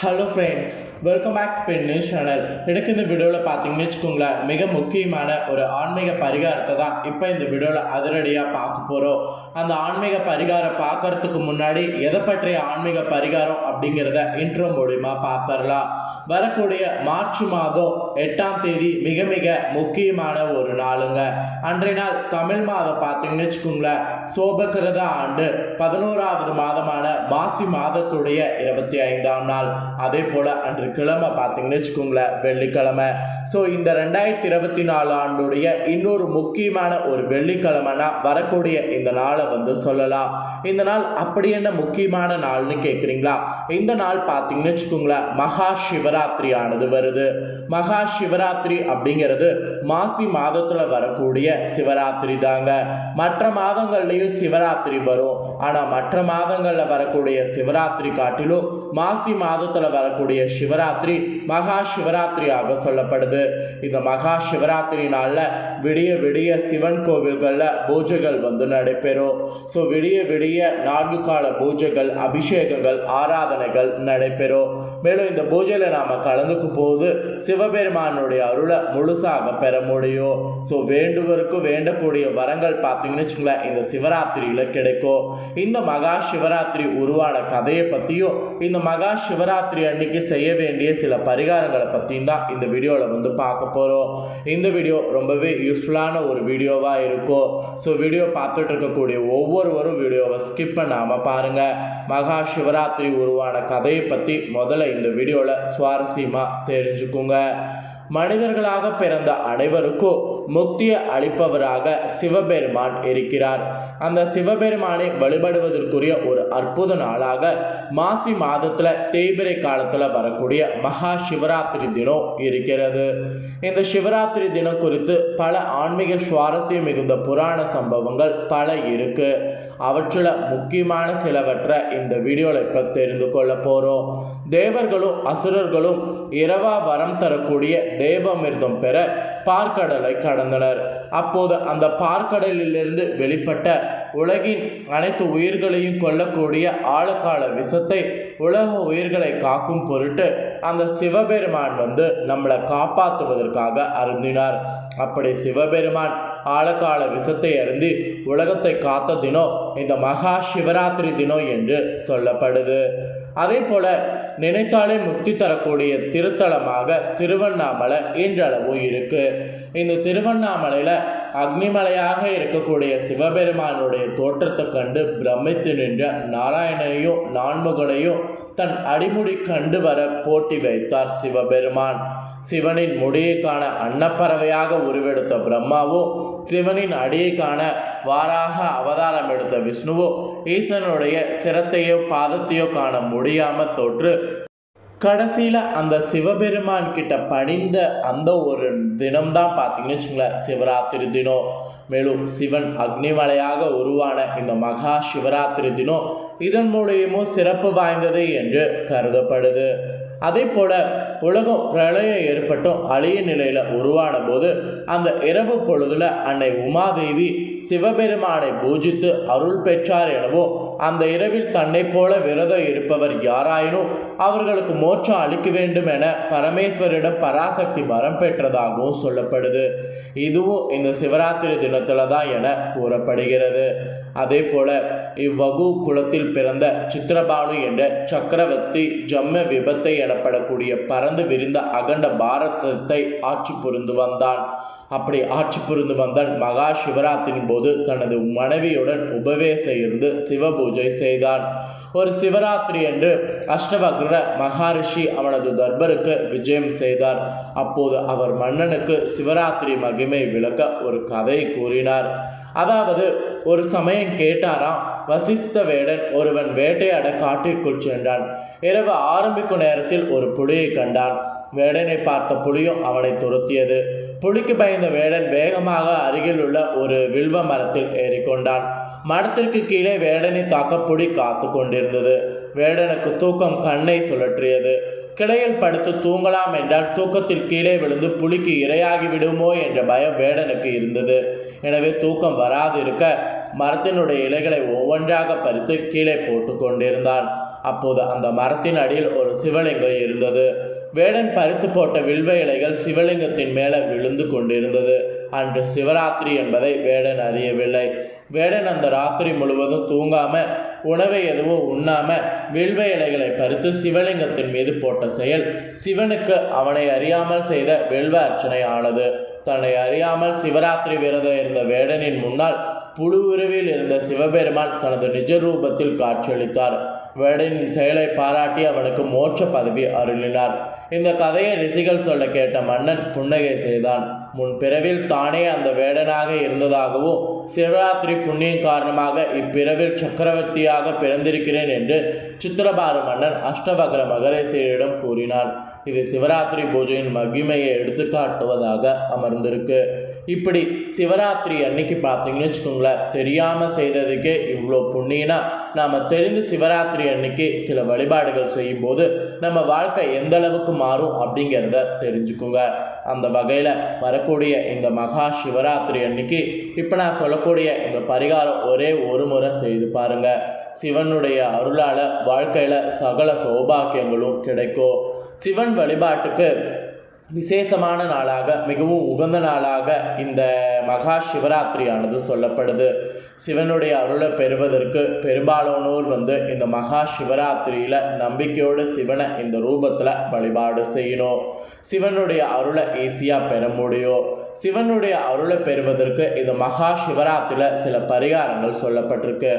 Hello friends welcome back ஸ்பென் news channel எனக்கு இந்த வீடியோவில் பார்த்தீங்கன்னு வச்சுக்கோங்களேன் மிக முக்கியமான ஒரு ஆன்மீக பரிகாரத்தை தான் இப்போ இந்த வீடியோவில் அதிரடியாக பார்க்க போகிறோம் அந்த ஆன்மீக பரிகாரம் பார்க்கறதுக்கு முன்னாடி எதை பற்றிய ஆன்மீக பரிகாரம் அப்படிங்கிறத இன்ட்ரோ மூலிமா பார்த்துடலாம். வரக்கூடிய மார்ச் மாதம் எட்டாம் தேதி மிக மிக முக்கியமான ஒரு நாளுங்க. அன்றைய நாள் தமிழ் மாதம் பார்த்தீங்கன்னு வச்சுக்கோங்களேன் சோபகிருத ஆண்டு பதினோராவது மாதமான மாசி மாதத்துடைய இருபத்தி ஐந்தாம் நாள். அதே போல் அன்று கிழமை பார்த்தீங்கன்னு வச்சுக்கோங்களேன் வெள்ளிக்கிழமை. ஸோ இந்த ரெண்டாயிரத்தி இருபத்தி நாலு ஆண்டுடைய இன்னொரு முக்கியமான ஒரு வெள்ளிக்கிழமைனா வரக்கூடிய இந்த நாளை வந்து சொல்லலாம். இந்த நாள் அப்படி என்ன முக்கியமான நாள்னு கேட்குறீங்களா இந்த நாள் பார்த்தீங்கன்னு வச்சுக்கோங்களேன் மகா சிவராத்திரி ஆனது வருது. மகா சிவராத்திரி அப்படிங்கிறது மாசி மாதத்தில் வரக்கூடிய சிவராத்திரி தாங்க. மற்ற மாதங்கள்லேயும் சிவராத்திரி வரும். ஆனால் மற்ற மாதங்களில் வரக்கூடிய சிவராத்திரி காட்டிலும் மாசி மாதத்தில் வரக்கூடிய சிவராத்திரி மகா சிவராத்திரியாக சொல்லப்படுது. இந்த மகா சிவராத்திரி நாளில் விடிய விடிய சிவன் கோவில்களில் பூஜைகள் வந்து நடைபெறும். ஸோ விடிய விடிய நான்கு கால பூஜைகள் அபிஷேகங்கள் ஆராதனைகள் நடைபெறும். மேலும் இந்த பூஜையில் நாம் கலந்துக்கும் போது சிவபெருமானுடைய அருளை முழுசாக பெற முடியும். ஸோ வேண்டுவருக்கு வேண்டக்கூடிய வரங்கள் பார்த்தீங்கன்னு வச்சுங்களேன் இந்த சிவராத்திரியில் கிடைக்கும். இந்த மகா சிவராத்திரி உருவான கதையை பற்றியும் இந்த மகா சிவராத்திரி அன்னைக்கு செய்ய வேண்டிய சில பரிகாரங்களை பற்றியும் தான் இந்த வீடியோவில் வந்து பார்க்க போகிறோம் இந்த வீடியோ ரொம்பவே யூஸ்ஃபுல்லான ஒரு வீடியோவாக இருக்கும். ஸோ வீடியோ பார்த்துட்டு இருக்கக்கூடிய ஒவ்வொருவரும் வீடியோவை ஸ்கிப் பண்ணாமல் பாருங்கள் மகா சிவராத்திரி உருவான கதையை பற்றி முதல்ல இந்த வீடியோவில் சுவாரஸ்யமாக தெரிஞ்சுக்குங்க. மனிதர்களாக பிறந்த அனைவருக்கும் முக்தியை அளிப்பவராக சிவபெருமான் இருக்கிறார். அந்த சிவபெருமானை வழிபடுவதற்குரிய ஒரு அற்புத நாளாக மாசி மாதத்தில் தேய்பிரை காலத்தில் வரக்கூடிய மகா சிவராத்திரி தினம் இருக்கிறது. இந்த சிவராத்திரி தினம் குறித்து பல ஆன்மீக சுவாரஸ்யம் மிகுந்த புராண சம்பவங்கள் பல இருக்கு. அவற்றில் முக்கியமான சிலவற்றை இந்த வீடியோவில் இப்போ தெரிந்து கொள்ள போகிறோம் தேவர்களும் அசுரர்களும் இரவா வரம் தரக்கூடிய தேவமிர்தம் பெற பார்க்கடலை கடந்தனர். அப்போது அந்த பார்க்கடலிலிருந்து வெளிப்பட்ட உலகின் அனைத்து உயிர்களையும் கொல்லக்கூடிய ஆழக்கால விஷத்தை உலக உயிர்களை காக்கும் பொருட்டு அந்த சிவபெருமான் வந்து நம்மளை காப்பாற்றுவதற்காக அருந்தினார். அப்படி சிவபெருமான் ஆழக்கால விஷத்தை அறிந்து உலகத்தை காத்த தினம் இந்த மகா சிவராத்திரி தினம் என்று சொல்லப்படுது. அதே போல நினைத்தாலே முக்தி தரக்கூடிய திருத்தலமாக திருவண்ணாமலை இன்றளவும் இருக்கு. இந்த திருவண்ணாமலையில் அக்னிமலையாக இருக்கக்கூடிய சிவபெருமானுடைய தோற்றத்தை கண்டு பிரமித்து நின்ற நாராயணனையும் நான்முகனையும் தன் அடிமுடி கண்டு வர போட்டி வைத்தார் சிவபெருமான். சிவனின் முடியை காண அன்னப்பறவையாக உருவெடுத்த பிரம்மாவோ சிவனின் அடியை காண வாராக அவதாரம் எடுத்த விஷ்ணுவோ ஈசனுடைய சிரத்தையோ பாதத்தையோ காண முடியாம தோற்று கடைசியில் அந்த சிவபெருமான் கிட்ட பணிந்த அந்த ஒரு தினம்தான் பார்த்தீங்கன்னு வச்சுங்களேன் சிவராத்திரி தினம். மேலும் சிவன் அக்னிமலையாக உருவான இந்த மகா சிவராத்திரி தினம் இதன் மூலியமும் சிறப்பு வாய்ந்தது என்று கருதப்படுது. அதே போல உலகம் பிரளயம் ஏற்பட்டும் அழிய நிலையில் உருவான போது அந்த இரவு பொழுதுல அன்னை உமாதேவி சிவபெருமானை பூஜித்து அருள் பெற்றார் எனவும் அந்த இரவில் தன்னை போல விரதம் இருப்பவர் யாராயினும் அவர்களுக்கு மோட்சம் அளிக்க வேண்டும் என பரமேஸ்வரிடம் பராசக்தி வரம் பெற்றதாகவும் சொல்லப்படுது. இதுவும் இந்த சிவராத்திரி தினத்தில் தான் என கூறப்படுகிறது. அதே போல இவ்வகு குலத்தில் பிறந்த சித்திரபானு என்ற சக்கரவர்த்தி ஜம்ம விபத்தை எனப்படக்கூடிய பறந்து விரிந்த அகண்ட பாரதத்தை ஆட்சி புரிந்து வந்தான். அப்படி ஆட்சி புரிந்து வந்தான் மகா சிவராத்திரியின் போது தனது மனைவியுடன் உபவேச இருந்து சிவபூஜை செய்தான். ஒரு சிவராத்திரி என்று அஷ்டவக்ர மகாரிஷி அவனது தர்பருக்கு விஜயம் செய்தார். அப்போது அவர் மன்னனுக்கு சிவராத்திரி மகிமை விளக்க ஒரு கதையை கூறினார். அதாவது ஒரு சமயம் கேட்டாராம் வசிஸ்த வேடன் ஒருவன் வேட்டையாட காட்டிற்குள் சென்றான். இரவு ஆரம்பிக்கும் நேரத்தில் ஒரு புலியை கண்டான். வேடனை பார்த்த புலியும் அவனை துரத்தியது. புலிக்கு பயந்த வேடன் வேகமாக அருகில் உள்ள ஒரு வில்வ மரத்தில் ஏறிக்கொண்டான். மரத்திற்கு கீழே வேடனை தாக்க புலி காத்து கொண்டிருந்தது. வேடனுக்கு தூக்கம் கண்ணை சுழற்றியது. கிளையில் படுத்து தூங்கலாம் என்றால் தூக்கத்தில் கீழே விழுந்து புலிக்கு இரையாகி விடுமோ என்ற பயம் வேடனுக்கு இருந்தது. எனவே தூக்கம் வராது இருக்க மரத்தினுடைய இலைகளை ஒவ்வொன்றாக பறித்து கீழே போட்டு கொண்டிருந்தான். அப்போது அந்த மரத்தின் அடியில் ஒரு சிவலிங்கம் இருந்தது. வேடன் பறித்து போட்ட வில்வ இலைகள் சிவலிங்கத்தின் மேலே விழுந்து கொண்டிருந்தது. அன்று சிவராத்திரி என்பதை வேடன் அறியவில்லை. வேடன் அந்த ராத்திரி முழுவதும் தூங்காம உணவை எதுவும் உண்ணாம வில்வ இலைகளை பறித்து சிவலிங்கத்தின் மீது போட்ட செயல் சிவனுக்கு அவனை அறியாமல் செய்த வெல்வ அர்ச்சனை ஆனது தன்னை அறியாமல் சிவராத்திரி விரதம் இருந்த வேடனின் முன்னால் புழு உருவில் இருந்த சிவபெருமான் தனது நிஜ ரூபத்தில் காட்சியளித்தார். வேடனின் செயலை பாராட்டி அவனுக்கு மோட்ச பதவி அருளினார். இந்த கதையை ரிஷிகள் சொல்ல கேட்ட மன்னன் புன்னகை செய்தான் முன் பிறவில் தானே அந்த வேடனாக இருந்ததாகவும் சிவராத்திரி புண்ணியம் காரணமாக இப்பிறவில் சக்கரவர்த்தியாக பிறந்திருக்கிறேன் என்று சித்திரபாரு மன்னன் அஷ்டபகர மகரேசரிடம் கூறினான். இது சிவராத்திரி பூஜையின் மகிமையை எடுத்துக்காட்டுவதாக அமர்ந்திருக்கு. இப்படி சிவராத்திரி அன்னைக்கு பார்த்தீங்கன்னு வச்சுக்கோங்களேன் தெரியாமல் செய்ததுக்கே இவ்வளோ புண்ணியனா நாம் தெரிந்து சிவராத்திரி அன்னைக்கு சில வழிபாடுகள் செய்யும்போது நம்ம வாழ்க்கை எந்த அளவுக்கு மாறும் அப்படிங்கிறத தெரிஞ்சுக்குங்க. அந்த வகையில் வரக்கூடிய இந்த மகா சிவராத்திரி அன்னைக்கு இப்போ நான் சொல்லக்கூடிய இந்த பரிகாரம் ஒரே ஒரு முறை செய்து பாருங்கள் சிவனுடைய அருளால் வாழ்க்கையில் சகல சௌபாக்கியங்களும் கிடைக்கும். சிவன் வழிபாட்டுக்கு விசேஷமான நாளாக மிகவும் உகந்த நாளாக இந்த மகா சிவராத்திரியானது சொல்லப்படுது. சிவனுடைய அருளை பெறுவதற்கு பெரும்பாலானோர் வந்து இந்த மகா சிவராத்திரியில் நம்பிக்கையோடு சிவனை இந்த ரூபத்தில் வழிபாடு செய்யணும். சிவனுடைய அருளை ஈஸியாக பெற முடியும். சிவனுடைய அருளை பெறுவதற்கு இது மகா சிவராத்திரியில் சில பரிகாரங்கள் சொல்லப்பட்டிருக்கு.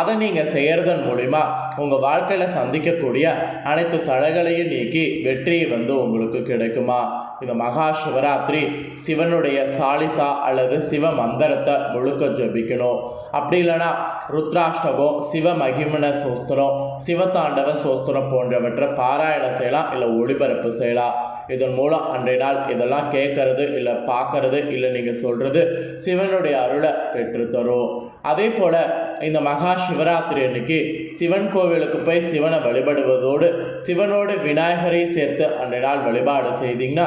அதை நீங்கள் செய்கிறதன் மூலிமா உங்கள் வாழ்க்கையில் சந்திக்கக்கூடிய அனைத்து தடைகளையும் நீக்கி வெற்றி வந்து உங்களுக்கு கிடைக்குமா? இந்த மகா சிவராத்திரி சிவனுடைய சாலிசா அல்லது சிவ மந்திரத்தை முழுக்க ஜபிக்கணும். அப்படி இல்லைன்னா ருத்ராஷ்டகம் சிவ மகிமன சோஸ்திரம் சிவதாண்டவ சோஸ்திரம் போன்றவற்றை பாராயணம் செய்யலாம் இல்லை ஒளிபரப்பு செய்யலாம். இதன் மூலம் அன்றைய நாள் இதெல்லாம் கேட்கறது இல்லை பார்க்கறது இல்லை நீங்கள் சொல்கிறது சிவனுடைய அருளை பெற்றுத்தரும். அதே போல் இந்த மகா சிவராத்திரி அன்னைக்கு சிவன் கோவிலுக்கு போய் சிவனை வழிபடுவதோடு சிவனோடு விநாயகரை சேர்த்து அன்றைய நாள் வழிபாடு செய்தீங்கன்னா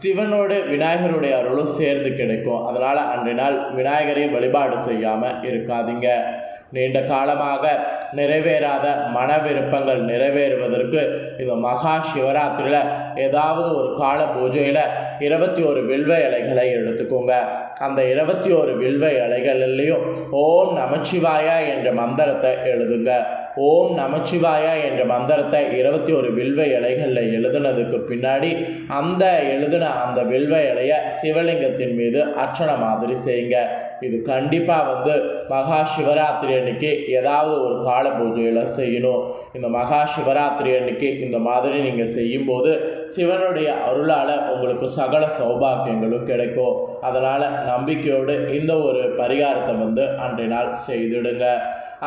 சிவனோடு விநாயகருடைய அருளும் சேர்ந்து கிடைக்கும். அதனால் அன்றைய நாள் விநாயகரை வழிபாடு செய்யாமல் இருக்காதீங்க. நீண்ட காலமாக நிறைவேறாத மன விருப்பங்கள் நிறைவேறுவதற்கு இந்த மகா சிவராத்திரியில் ஏதாவது ஒரு கால பூஜையில் இருபத்தி ஒரு வில்வ இலைகளை எடுத்துக்கோங்க. அந்த இருபத்தி ஒரு வில்வ இலைகளிலையும் ஓம் நமச்சிவாயா என்ற மந்திரத்தை எழுதுங்க. ஓம் நமச்சிவாயா என்ற மந்திரத்தை இருபத்தி ஒரு வில்வ இலைகளில் எழுதுனதுக்கு பின்னாடி அந்த எழுதின அந்த வில்வ இலையை சிவலிங்கத்தின் மீது அர்ச்சனை மாதிரி செய்யுங்க. இது கண்டிப்பாக வந்து மகா சிவராத்திரி அன்னைக்கு ஏதாவது ஒரு கால பூஜையில் செய்யணும். இந்த மகா சிவராத்திரி அன்னைக்கு இந்த மாதிரி நீங்கள் செய்யும்போது சிவனுடைய அருளால் உங்களுக்கு சகல சௌபாக்கியங்களும் கிடைக்கும். அதனால் நம்பிக்கையோடு இந்த ஒரு பரிகாரத்தை வந்து அன்றைய நாள் செய்துடுங்க.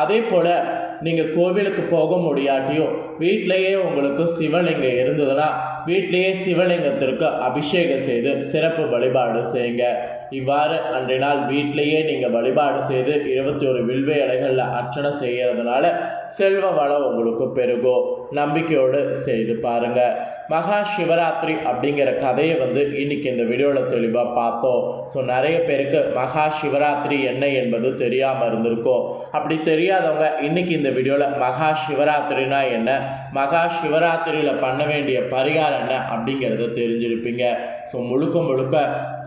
அதே போல் நீங்கள் கோவிலுக்கு போக முடியாட்டியும் வீட்டிலேயே உங்களுக்கு சிவலிங்கம் இருந்ததுன்னா வீட்டிலேயே சிவலிங்கத்திற்கு அபிஷேகம் செய்து சிறப்பு வழிபாடு செய்யுங்க. இவ்வாறு அன்றைய நாள் வீட்டிலேயே நீங்கள் வழிபாடு செய்து இருபத்தி ஒரு வில்வே இலைகளில் அர்ச்சனை செய்கிறதுனால செல்வ வளம் உங்களுக்கு பெருகும். நம்பிக்கையோடு செய்து பாருங்கள் மகா சிவராத்திரி அப்படிங்கிற கதையை வந்து இன்னைக்கு இந்த வீடியோவில் தெளிவாக பார்த்தோம். ஸோ நிறைய பேருக்கு மகா சிவராத்திரி என்ன என்பது தெரியாமல் இருந்திருக்கும். அப்படி தெரியாதவங்க இன்னைக்கு இந்த வீடியோவில் மகா சிவராத்திரினா என்ன? மகா சிவராத்திரியில் பண்ண வேண்டிய பரிகாரம் என்ன அப்படிங்கிறத தெரிஞ்சிருப்பீங்க. ஸோ முழுக்க முழுக்க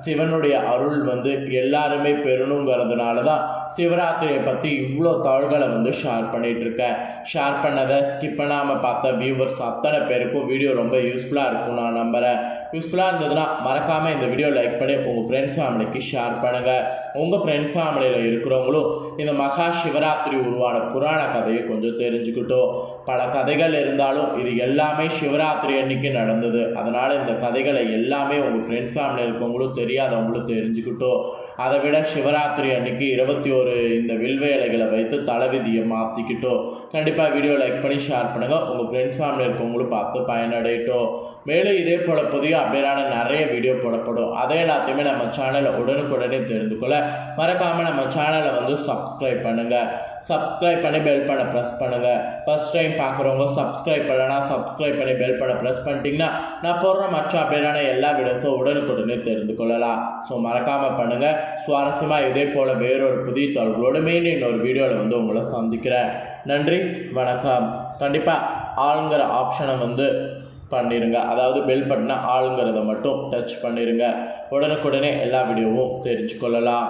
சிவனுடைய அருள் வந்து எல்லாருமே பெறணுங்கிறதுனால தான் சிவராத்திரியை பற்றி இவ்வளோ தகவல்களை வந்து ஷேர் பண்ணிகிட்ருக்கேன் ஷேர் பண்ணதை ஸ்கிப் பண்ணாமல் பார்த்த வியூவர்ஸ் அத்தனை பேருக்கும் வீடியோ ரொம்ப யூஸ்ஃபுல்லாக இருக்கும் நான் நம்புகிறேன் யூஸ்ஃபுல்லாக இருந்ததுன்னா மறக்காமல் இந்த வீடியோ லைக் பண்ணி உங்கள் ஃப்ரெண்ட்ஸ் ஃபேமிலிக்கு ஷேர் பண்ணுங்கள் உங்கள் ஃப்ரெண்ட்ஸ் ஃபேமிலியில் இருக்கிறவங்களும் இந்த மகா சிவராத்திரி உருவான புராண கதையை கொஞ்சம் தெரிஞ்சுக்கிட்டோம். பல கதைகள் இருந்தாலும் இது எல்லாமே சிவராத்திரி அன்னைக்கு நடந்தது. அதனால் இந்த கதைகளை எல்லாமே உங்கள் ஃப்ரெண்ட்ஸ் ஃபேமிலியில் இருக்கவங்களும் தெரியாதவங்களும் தெரிஞ்சுக்கிட்டோம். அதை விட சிவராத்திரி அன்னைக்கு இருபத்தி ஒரு இந்த வில்வ இலைகளை வைத்து தலைவிதியை மாற்றிக்கிட்டோம் கண்டிப்பாக வீடியோ லைக் பண்ணி ஷேர் பண்ணுங்கள் உங்கள் ஃப்ரெண்ட்ஸ் ஃபேமிலி இருக்கவங்களும் பார்த்து பயனடையட்டும். மேலும் இதே போல் புதிய அப்டேட்டான நிறைய வீடியோ போடப்படும். அதை எல்லாத்தையுமே நம்ம சேனலை உடனுக்குடனே தெரிந்து கொள்ள மறக்காமல் நம்ம சேனலை வந்து சப்ஸ்கிரைப் பண்ணுங்கள் சப்ஸ்கிரைப் பண்ணி பெல் பண்ண ப்ரெஸ் பண்ணுங்கள் ஃபஸ்ட் டைம் பார்க்குறவங்க சப்ஸ்கிரைப் பண்ணலனா சப்ஸ்கிரைப் பண்ணி பெல் பண்ண ப்ரெஸ் பண்ணிட்டீங்கன்னா நான் போடுற மற்ற அப்டேட்டான எல்லா வீடியோஸும் உடனுக்குடனே தெரிந்து கொள்ளலாம். ஸோ மறக்காமல் பண்ணுங்கள் சுவாரஸ்யமாக இதே போல் வேறொரு புதிய தகவல்களோடு மீண்டும் இன்னொரு வீடியோவில் வந்து உங்களை சந்திக்கிறேன். நன்றி வணக்கம். கண்டிப்பாக ஆளுங்கிற ஆப்ஷனை வந்து பண்ணிடுங்க அதாவது பெல் பட்டனை ஆளுங்கிறத மட்டும் டச் பண்ணிடுங்க உடனுக்குடனே எல்லா வீடியோவும் தெரிஞ்சு கொள்ளலாம்.